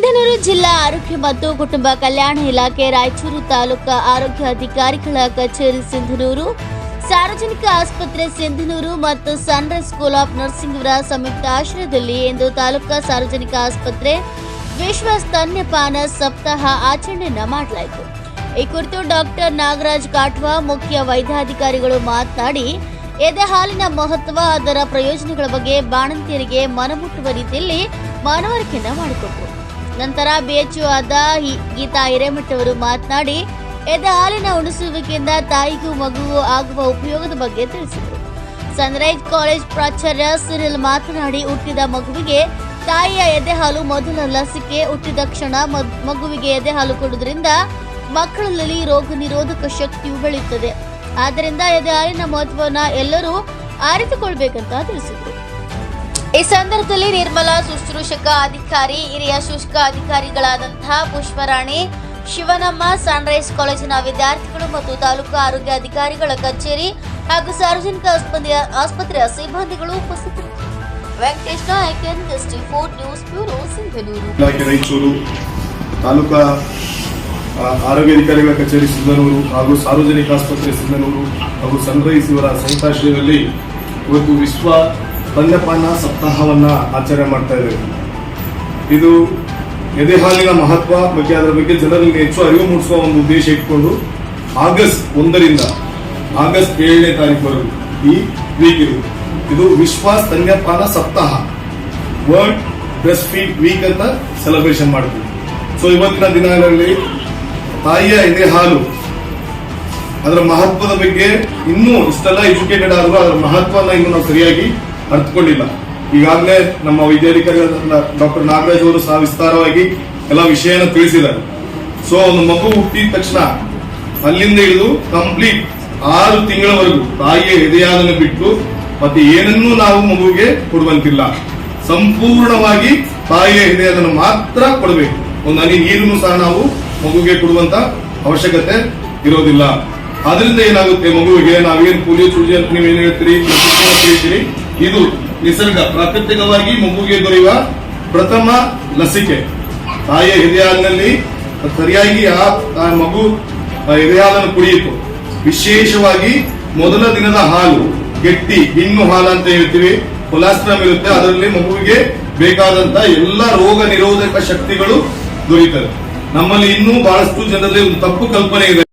ಸಿಂಧನೂರು ಜಿಲ್ಲಾ ಆರೋಗ್ಯ ಮತ್ತು ಕುಟುಂಬ ಕಲ್ಯಾಣ ಇಲಾಖೆ ರಾಯಚೂರು ತಾಲೂಕಾ ಆರೋಗ್ಯ ಅಧಿಕಾರಿಗಳ ಕಚೇರಿ ಸಿಂಧನೂರು, ಸಾರ್ವಜನಿಕ ಆಸ್ಪತ್ರೆ ಸಿಂಧನೂರು ಮತ್ತು ಸನ್ರೈಸ್ ಸ್ಕೂಲ್ ಆಫ್ ನರ್ಸಿಂಗ್ ಅವರ ಸಂಯುಕ್ತ ಆಶ್ರಯದಲ್ಲಿ ಇಂದು ತಾಲೂಕಾ ಸಾರ್ವಜನಿಕ ಆಸ್ಪತ್ರೆ ವಿಶ್ವ ಸ್ತನ್ಯಪಾನ ಸಪ್ತಾಹ ಆಚರಣೆಯನ್ನ ಮಾಡಲಾಯಿತು. ಈ ಕುರಿತು ಡಾಕ್ಟರ್ ನಾಗರಾಜ್ ಕಾಟ್ವಾ, ಮುಖ್ಯ ವೈದ್ಯಾಧಿಕಾರಿಗಳು ಮಾತನಾಡಿ, ಎದೆ ಹಾಲಿನ ಮಹತ್ವ, ಅದರ ಪ್ರಯೋಜನಗಳ ಬಗ್ಗೆ ಬಾಣಂತಿಯರಿಗೆ ಮನಮುಟ್ಟುವ ರೀತಿಯಲ್ಲಿ ಮನವರಿಕೆಯನ್ನ ಮಾಡಿಕೊಟ್ರು ನಂತರ ಬಿಎಚ್ಒ ಆದ ಗೀತಾ ಹಿರೇಮಠ ಅವರು ಮಾತನಾಡಿ, ಎದ ಹಾಲಿನ ಉಣಿಸುವಿಕೆಯಿಂದ ತಾಯಿಗೂ ಮಗುವು ಆಗುವ ಉಪಯೋಗದ ಬಗ್ಗೆ ತಿಳಿಸಿದರು. ಸನ್ರೈಸ್ ಕಾಲೇಜ್ ಪ್ರಾಚಾರ್ಯ ಸುನಿಲ್ ಮಾತನಾಡಿ, ಹುಟ್ಟಿದ ಮಗುವಿಗೆ ತಾಯಿಯ ಎದೆ ಹಾಲು ಮೊದಲ ಲಸಿಕೆ ಹುಟ್ಟಿದ ಕ್ಷಣ ಮಗ್- ಮಗುವಿಗೆ ಎದೆ ಹಾಲು ಕೊಡುವುದರಿಂದ ಮಕ್ಕಳಲ್ಲಿ ರೋಗ ನಿರೋಧಕ ಶಕ್ತಿಯು ಬೆಳೆಯುತ್ತದೆ. ಆದ್ದರಿಂದ ಎದೆ ಹಾಲಿನ ಮಹತ್ವವನ್ನು ಎಲ್ಲರೂ ಅರಿತುಕೊಳ್ಬೇಕಂತ ತಿಳಿಸಿದರು. ಈ ಸಂದರ್ಭದಲ್ಲಿ ನಿರ್ಮಲಾ ಶುಶ್ರೂಷಕ ಅಧಿಕಾರಿ, ಹಿರಿಯ ಶುಷ್ಕ ಅಧಿಕಾರಿಗಳಾದಂತಹ ಪುಷ್ಪರಾಣಿ, ಶಿವನಮ್ಮ, ಸನ್ರೈಸ್ ಕಾಲೇಜಿನ ವಿದ್ಯಾರ್ಥಿಗಳು ಮತ್ತು ತಾಲೂಕು ಆರೋಗ್ಯ ಅಧಿಕಾರಿಗಳ ಕಚೇರಿ ಹಾಗೂ ಸಾರ್ವಜನಿಕ ಆಸ್ಪತ್ರೆಯ ಆಸ್ಪತ್ರೆಯ ಸಿಬ್ಬಂದಿಗಳು ಉಪಸ್ಥಿತರಿದ್ದರು. ರಾಯಚೂರು ತಾಲೂಕಾ ಆರೋಗ್ಯ ಅಧಿಕಾರಿಗಳ ಕಚೇರಿ ಸಿಂಧನೂರು ಹಾಗೂ ಸಾರ್ವಜನಿಕ ಆಸ್ಪತ್ರೆ ಸಿಂಧನೂರು ಹಾಗೂ ಸನ್ರೈಸ್ ಇವರ ಸಂತಾಶ್ರಯದಲ್ಲಿ ಇವತ್ತು ವಿಶ್ವ ಸ್ತನ್ಯಪಾನ ಸಪ್ತಾಹವನ್ನ ಆಚರಣೆ ಮಾಡ್ತಾ ಇದ್ದೇವೆ. ಇದು ಎದೆ ಹಾಲಿನ ಮಹತ್ವ ಬಗ್ಗೆ, ಅದರ ಬಗ್ಗೆ ಜನರಿಗೆ ಹೆಚ್ಚು ಅರಿವು ಮೂಡಿಸುವ ಒಂದು ಉದ್ದೇಶ ಇಟ್ಕೊಂಡು ಆಗಸ್ಟ್ ಒಂದರಿಂದ ಆಗಸ್ಟ್ ಏಳನೇ ತಾರೀಕುವರೆಗೂ ಈ ವೀಕ್ ಇದು. ಇದು ವಿಶ್ವ ಸ್ತನ್ಯಪಾನ ಸಪ್ತಾಹ. ವರ್ಲ್ಡ್ ಬ್ರೆಸ್ಟ್ ಫೀಡ್ ವೀಕ್ ಅಂತ ಸೆಲೆಬ್ರೇಷನ್ ಮಾಡ್ತೀವಿ ಸೊ ಇವತ್ತಿನ ದಿನಗಳಲ್ಲಿ ತಾಯಿಯ ಎದೆ ಹಾಲು ಅದರ ಮಹತ್ವದ ಬಗ್ಗೆ ಇನ್ನೂ ಇಷ್ಟೆಲ್ಲ ಎಜುಕೇಟೆಡ್ ಆದರೂ ಅದರ ಮಹತ್ವನ ಇನ್ನೂ ನಾವು ಸರಿಯಾಗಿ ಅರ್ಥಕೊಂಡಿಲ್ಲ ಈಗಾಗಲೇ ನಮ್ಮ ವೈದ್ಯಾಧಿಕಾರಿ ಡಾಕ್ಟರ್ ನಾಗರಾಜ್ ಅವರು ಸಹ ವಿಸ್ತಾರವಾಗಿ ಎಲ್ಲ ವಿಷಯನ ತಿಳಿಸಿದ್ದಾರೆ. ಸೊ ಒಂದು ಮಗು ಹುಟ್ಟಿದ ತಕ್ಷಣ ಅಲ್ಲಿಂದ ಹಿಡಿದು ಕಂಪ್ಲೀಟ್ ಆರು ತಿಂಗಳವರೆಗೂ ತಾಯಿಯ ಎದೆಯಾದನ್ನು ಬಿಟ್ಟು ಮತ್ತೆ ಏನನ್ನೂ ನಾವು ಮಗುವಿಗೆ ಕೊಡುವಂತಿಲ್ಲ. ಸಂಪೂರ್ಣವಾಗಿ ತಾಯಿಯ ಎದೆಯಾದನ್ನು ಮಾತ್ರ ಕೊಡಬೇಕು. ಒಂದು ಹನಿ ನೀರನ್ನು ಸಹ ನಾವು ಮಗುವಿಗೆ ಕೊಡುವಂತ ಅವಶ್ಯಕತೆ ಇರೋದಿಲ್ಲ. ಅದರಿಂದ ಏನಾಗುತ್ತೆ ಮಗುವಿಗೆ? ನಾವೇನು ಪೂಜೆ ಚೂಜೆ ಅಂತ ನೀವೇನು ಹೇಳ್ತೀರಿ? ಹೇಳ್ತೀರಿ ಇದು ನಿಸರ್ಗ, ಪ್ರಾಕೃತಿಕವಾಗಿ ಮಗುವಿಗೆ ದೊರೆಯುವ ಪ್ರಥಮ ಲಸಿಕೆ. ತಾಯಿಯ ಎದೆಹಾಲಿನಲ್ಲಿ ಸರಿಯಾಗಿ ಆ ಮಗು ಎದೆಹಾಲನ್ನು ಕುಡಿಯಿತು. ವಿಶೇಷವಾಗಿ ಮೊದಲ ದಿನದ ಹಾಲು, ಗಟ್ಟಿ, ಹಿಣ್ಣು ಹಾಲು ಅಂತ ಹೇಳ್ತೀವಿ. ಕೊಲಾಸ್ಟ್ರಮ್ ಇರುತ್ತೆ, ಅದರಲ್ಲಿ ಮಗುವಿಗೆ ಬೇಕಾದಂತ ಎಲ್ಲ ರೋಗ ನಿರೋಧಕ ಶಕ್ತಿಗಳು ದೊರೀತವೆ ನಮ್ಮಲ್ಲಿ ಇನ್ನೂ ಬಹಳಷ್ಟು ಜನರಲ್ಲಿ ಒಂದು ತಪ್ಪು ಕಲ್ಪನೆ ಇದೆ.